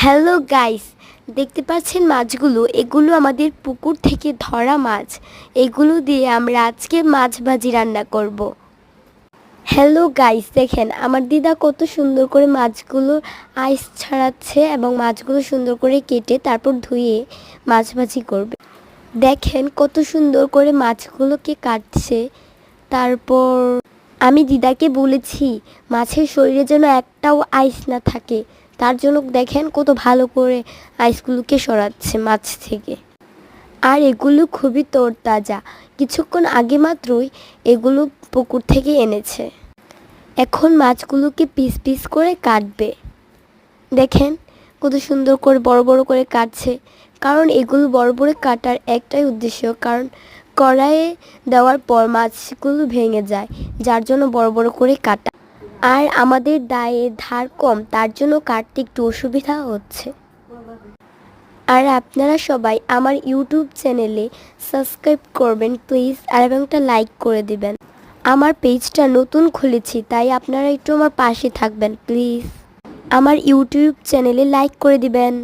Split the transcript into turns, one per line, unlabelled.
Hello guys দেখতে পাচ্ছেন মাছগুলো? এগুলো আমাদের পুকুর থেকে ধরা মাছ। এগুলো দিয়ে আমরা আজকে মাছ ভাজি রান্না করব। হ্যালো গাইস দেখেন, আমার দিদা কত সুন্দর করে মাছগুলো আইস ছাড়াচ্ছে এবং মাছগুলো সুন্দর করে কেটে তারপর ধুয়ে মাছ ভাজি করবে। দেখেন, কত সুন্দর করে মাছগুলোকে কাটছে। তারপর আমি দিদাকে বলেছি, মাছের শরীরে যেন একটাও আইস না থাকে। তার জন্য দেখেন কত ভালো করে আইসগুলোকে সরাচ্ছে মাছ থেকে। আর এগুলো খুবই তরতাজা। কিছুক্ষণ আগে মাত্রই এগুলো পুকুর থেকে এনেছে। এখন মাছগুলোকে পিস পিস করে কাটবে। দেখেন কত সুন্দর করে বড় বড় করে কাটছে। কারণ এগুলো বড় বড় কাটার একটাই উদ্দেশ্য। কারণ কড়াইয়ে দেওয়ার পর মাছগুলো ভেঙে যায়, যার জন্য বড় বড় করে কাটা আর আমাদের দায়ে ধার কম, তার জন্য কাটতে একটু অসুবিধা হচ্ছে। আর আপনারা সবাই আমার ইউটিউব চ্যানেলে সাবস্ক্রাইব করবেন প্লিজ, আর এবং একটা লাইক করে দিবেন। আমার পেজটা নতুন খুলেছি, তাই আপনারা একটু আমার পাশে থাকবেন, প্লিজ। আমার ইউটিউব চ্যানেলে লাইক করে দিবেন।